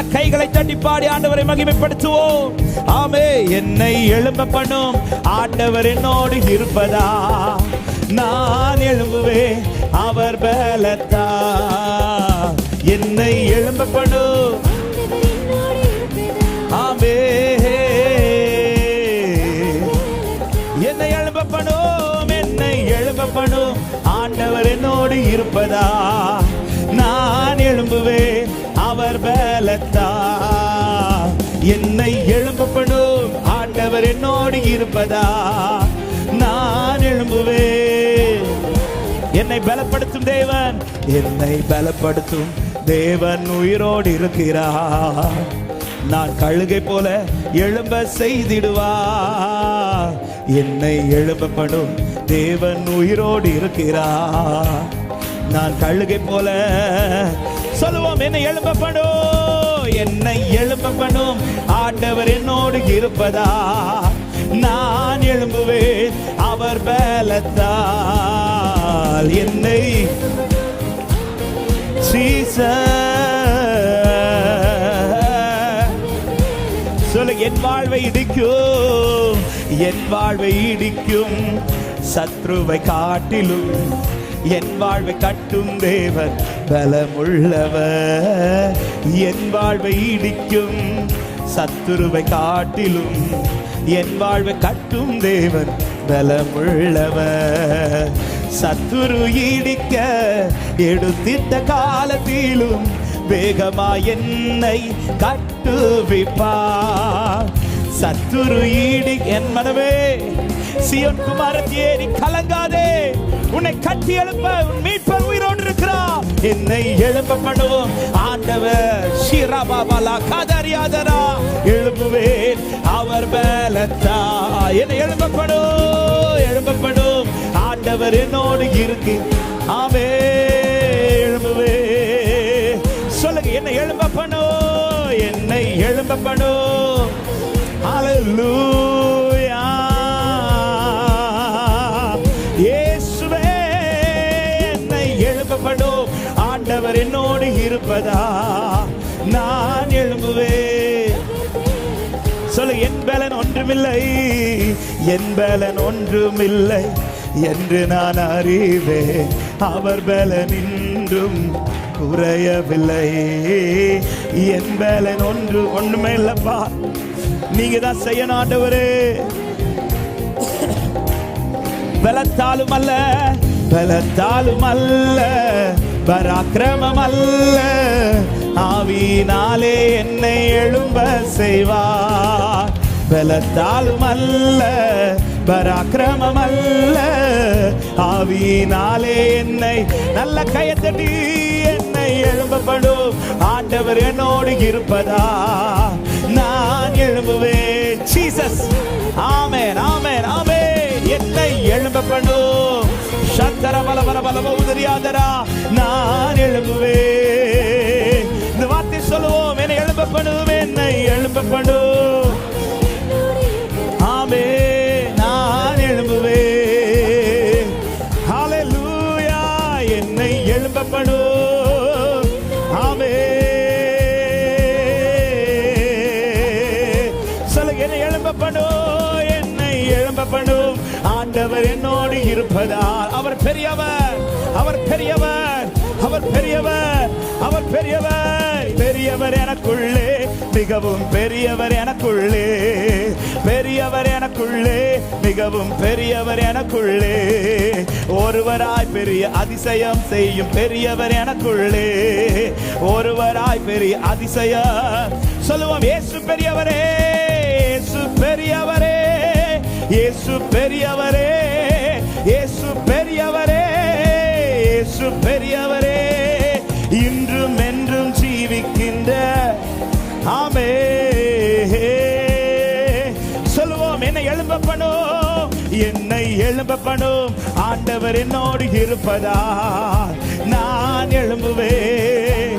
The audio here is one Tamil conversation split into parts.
நல்ல கைகளை தட்டி பாடி ஆண்டவரை மகிமைப்படுத்துவோம். ஆமே என்னை எழும்ப பண்ணும். ஆண்டவர் என்னோடு இருப்பதா? நான் எழும்புவேன் அவர் பலத்தா? என்னை எழும்ப பண்ணும். பலத்தா என்னை எழும்பப்படும் ஆண்டவர் என்னோடு இருப்பதா? நான் எழும்புவேன். என்னை பலப்படுத்தும் தேவன். என்னை பலப்படுத்தும் தேவன் உயிரோடு இருக்கிறார். நான் கழுகை போல எழும்ப செய்திடுவா என்னை எழுப்பப்படும் தேவன் உயிரோடு இருக்கிறா நான் கழுகை போல சொல்லுவோம் என்னை எழுப்பப்படும் என்னை எழுப்பப்படும் ஆண்டவர் என்னோடு இருப்பதா? நான் எழும்புவேன் அவர் பலத்தால் என்னை Jesus சொல்லு என் வாழ்வை இடிக்கும் என் வாழ்வை இடிக்கும் சத்ருவை காட்டிலும் என் வாழ்வை கட்டும் தேவன் பலமுள்ளவர். என் வாழ்வை இடிக்கும் சத்துருவை காட்டிலும் என் வாழ்வை கட்டும் தேவன் பலமுள்ளவர். சத்துரு இடிக்க எடுத்திட்ட காலத்திலும் வேகமா என்னை கட்டுவிப்பார் சத்துரு ஈடி என் மனமே சியோன் குமாரத்தியே நீ கலங்காதே. உன்னை கட்டி எழுப்ப உன் மீட்பர் உயிரோடு இருக்கிறார். என்னை எழுப்ப பண்ணுவோம் ஆண்டவர். ஷிரபாபலா கதறியாதரா எழுப்புவேன் அவர் பலத்தா. என்ன எழுப்பப்படும் எழுப்பப்படும் ஆண்டவர் என்னோடு இருக்கு. ஆமே எழுப்புவே சொல்லுங்க என்னை எழும்ப பண்ணும் என்னை எழும்ப பண்ணும் என்னை எழும்ப பண்ணும் ஆண்டவர் என்னோடு இருப்பதா? நான் எழும்புவேன். சொல்லு என் பலன் ஒன்றுமில்லை. என் பலன் ஒன்றுமில்லை என்று நான் அறிவேன். அவர் பலன் இன்றும் குறையவில்லை. என் பலன் ஒன்று ஒண்ணுமே இல்லப்பா. நீங்க தான் செய்யணும் ஆண்டவரே. பலத்தாலும் அல்ல பலத்தாலும் அல்ல பராக்கிரமம் அல்ல. ஆவியினாலே என்னை எழும்ப செய்வார். பலத்தாலும் அல்ல பராக்கிரமம் அல்ல ஆவியினாலே என்னை நல்ல கையத்தட்டி என்னை எழும்பப்படும். ஆண்டவர் என்னோடு இருப்பதா? நான் எழும்புவேன். ஜீசஸ் ஆமென் ஆமென் ஆமே என்னை எழும்பப்படும். சந்தர பல பல பல உதறியாதரா நான் எழும்புவேன். என்னை ஆண்டவர் என்னோடு இருப்பதால். அவர் பெரியவர் அவர் பெரியவர் அவர் பெரியவர் அவர் பெரியவர். பெரியவர் எனக்குள்ளே மிகவும் பெரியவர் எனக்குள்ளே. பெரியவர் எனக்குள்ளே மிகவும் பெரியவர் எனக்குள்ளே. ஒருவராய் பெரிய அதிசயம் செய்யும் பெரியவர் எனக்குள்ளே. ஒருவராய் பெரிய அதிசயம். சொல்லுவோம் ஏசு பெரியவரே ஏசு பெரியவரே. இயேசு பெரியவரே இயேசு பெரியவரே இயேசு பெரியவரே இன்றும் என்றும் ஜீவிக்கின்ற ஆமே. சொல்லுவோம் என்னை எழும்பப்படும் என்னை எழும்பப்படும் ஆண்டவர் என்னோடு இருப்பதா நான் எழும்புவேன்.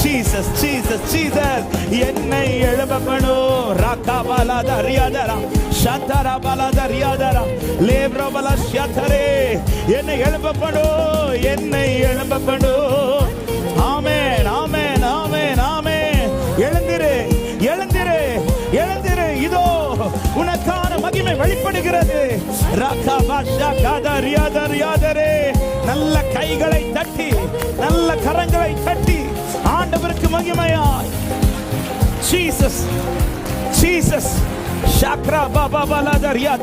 ஜீசஸ் ஜீசஸ் ஜீசஸ் என்னை எழும்பப்படும். ராக்கா பாலாத அறியாதரா. ஷந்தரா பலத ரியாதரா லேப்ரோ பல ஷத்தரே என்னை எழும்ப என்னை எழும்ப பண்ணு ஆமேன் ஆமேன் ஆமேன் எழுந்திரு எழுந்திரு எழுந்திரு. இதோ உனக்கான மகிமை வெளிப்படுகிறது. ராக்கா பாஷா காதர் யாதர் யாதரே நல்ல கைகளை தட்டி நல்ல கரங்களை தட்டி ஆண்டவருக்கு மகிமையாய். ஜீசஸ் ஜீசஸ் ஷக்ரா பாபா பலதரியாத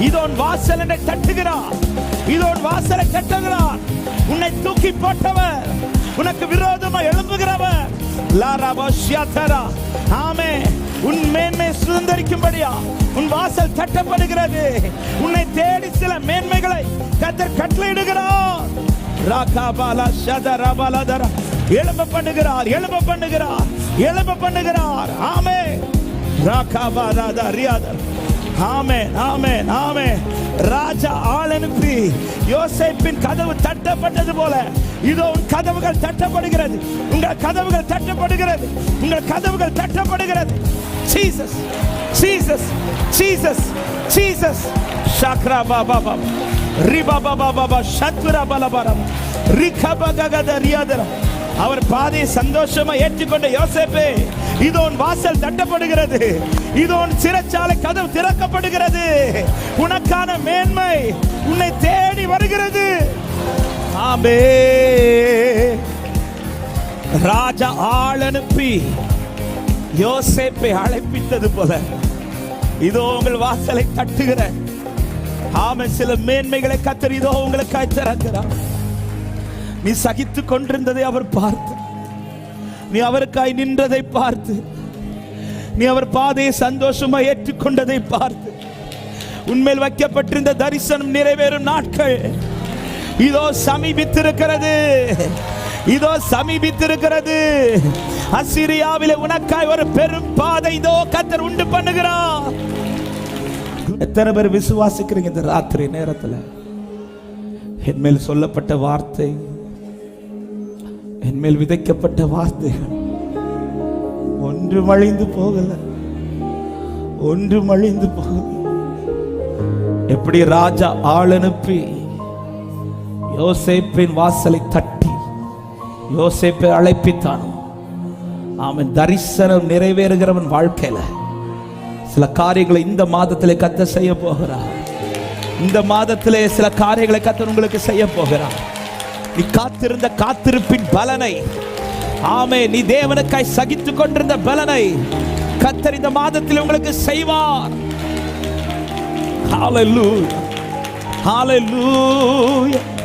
இதோன் வாசல் என்னை தட்டுகிறார். இதோன் வாசலை தட்டுகிறார். உன்னை தூக்கி போட்டவர். உனக்கு விரோதமா எழும்புகிறவர். லாரா ஷியாத்தரா. ஆமே உன் மேன்மை சுதந்திரிக்கும்படியா உன் வாசல் தட்டப்படுகிறது. உன்னை தேடி சில மேன்மைகளை கத்தர் கட்டளையிடுகிறார். ராகாபாலா ஷதரா பாலதரா எழும்ப பண்ணுகிறார் எழும்ப பண்ணுகிறார் எழும்ப பண்ணுகிறார். ஆமே. ஆமென் ஆமென் ஆமென் ராஜா ஆள் அனுப்பி கதவு தட்டப்பட்டது போல. இதோ உன் கதவுகள் தட்டப்படுகிறது. உங்கள் கதவுகள் தட்டப்படுகிறது. உங்கள் கதவுகள் தட்டப்படுகிறது. ஜீசஸ் ஜீசஸ் ஜீசஸ் ஜீசஸ் ஷாக்ரா பாபா பாபா ரிபா பாபா பாபா சத்ரா பலபரம் ரிகபகத ரியாதரம் அவர் பாதையை சந்தோஷமா ஏற்றுக்கொண்ட யோசேப்பே இதோ வாசல் தட்டப்படுகிறது. இதோ சிறைச்சாலை கதவு திறக்கப்படுகிறது. உனக்கான மேன்மை உன்னை தேடி வருகிறது. ஆமே ராஜா ஆள் அனுப்பி யோசேப்பை அழைப்பித்தது போல இதோ உங்கள் வாசலை தட்டுகிற ஆமை சில மேன்மைகளை கத்தர் இதோ உங்களுக்கு திறக்கிறார் நீ சகித்து கொண்டிருந்ததை அவர் பார்த்து. நீ அவருக்காய் நின்றதை பார்த்து. நீ அவர் பாதையை சந்தோஷமா ஏற்றுக்கொண்டதை பார்த்து. உண்மையில் வைக்கப்பட்டிருந்த தரிசனம் நிறைவேறும் நாட்கள். இதோ சமீபித்திருக்கிறது. இதோ சமீபித்திருக்கிறது. அசிரியாவில உனக்காய் ஒரு பெரும் பாதை இதோ கத்தர் உண்டு பண்ணுகிறார். எத்தனை பேர் விசுவாசிக்கிறீங்க இந்த ராத்திரி நேரத்தில்? என் மேல் சொல்லப்பட்ட வார்த்தை என் மேல் விதைக்கப்பட்ட வார்த்தைகள் ஒன்று மழிந்து போகல. ஒன்று மழிந்து போகல. எப்படி ராஜா ஆள் அனுப்பி யோசேப்பின் வாசலை தட்டி யோசேப்பை அழைப்பித்தானோ? அவன் தரிசனம் நிறைவேறுகிறவன் வாழ்க்கையில. சில காரியங்களை இந்த மாதத்திலே கத்த செய்ய போகிறார். இந்த மாதத்திலே சில காரியங்களை கத்தன் உங்களுக்கு செய்ய போகிறார். நீ காத்திருந்த காத்திருப்பின் பலனை ஆமே நீ தேவனுக்காய் சகித்துக் கொண்டிருந்த பலனை கத்தர் இந்த மாதத்தில் உங்களுக்கு செய்வார் Hallelujah. Hallelujah.